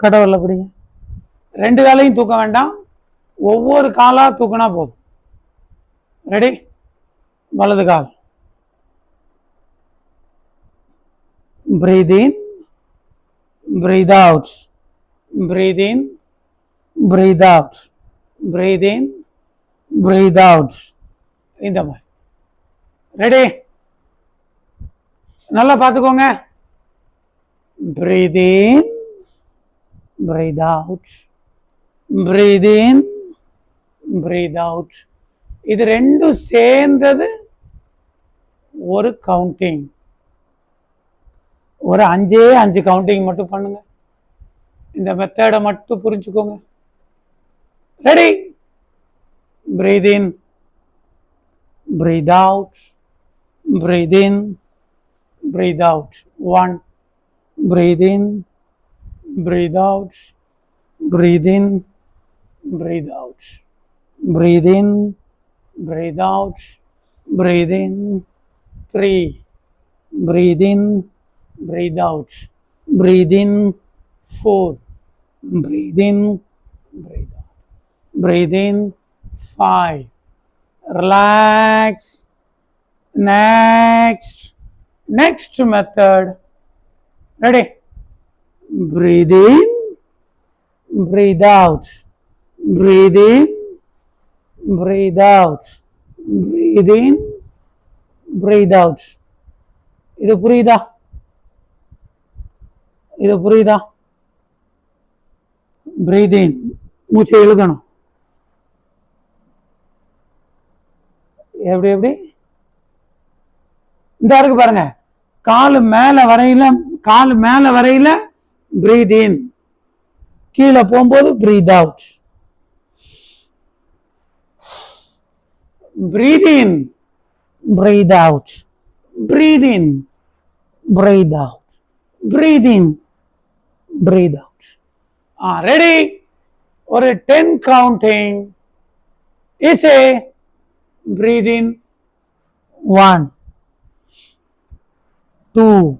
கடவுள பிடிங்க ரெண்டு காலையும் தூக்க வேண்டாம் ஒவ்வொரு காலா தூக்குனா போதும் ரெடி வலது கால் breathe in breathe out breathe in breathe out breathe in breathe out இந்த மாதிரி ரெடி நல்லா பார்த்துக்கோங்க breathe in breathe out breathe in. Breathe out. இது ரெண்டும் சேர்ந்தது ஒரு கவுண்டிங் ஒரு அஞ்சே அஞ்சு கவுண்டிங் மட்டும் பண்ணுங்க. இந்த மெத்தடை மட்டும் புரிஞ்சுக்கோங்க. Ready breathe in breathe out breathe in breathe out one breathe in breathe out, breathe in, breathe out, breathe in, breathe out, breathe in. Three, breathe in, breathe out, breathe in. Four, breathe in, breathe out, breathe in. Five, relax. Next, next method. Ready? Breathe in breathe out. Breathe in breathe out. Breathe in breathe out. இது புரியுதா? இது புரியுதா? Breath இன் மூச்சை இழுக்கணும். எப்படி எப்படி? இந்த இருக்கு பாருங்க. காலு மேல வரையில காலு மேல வரையில பிரீத் இன் கீழே போகும்போது breathe out breathe in breathe out breathe in, breathe out, breathe in, breathe out. Ah, ready? Or a 10 counting is a breathe in one, two,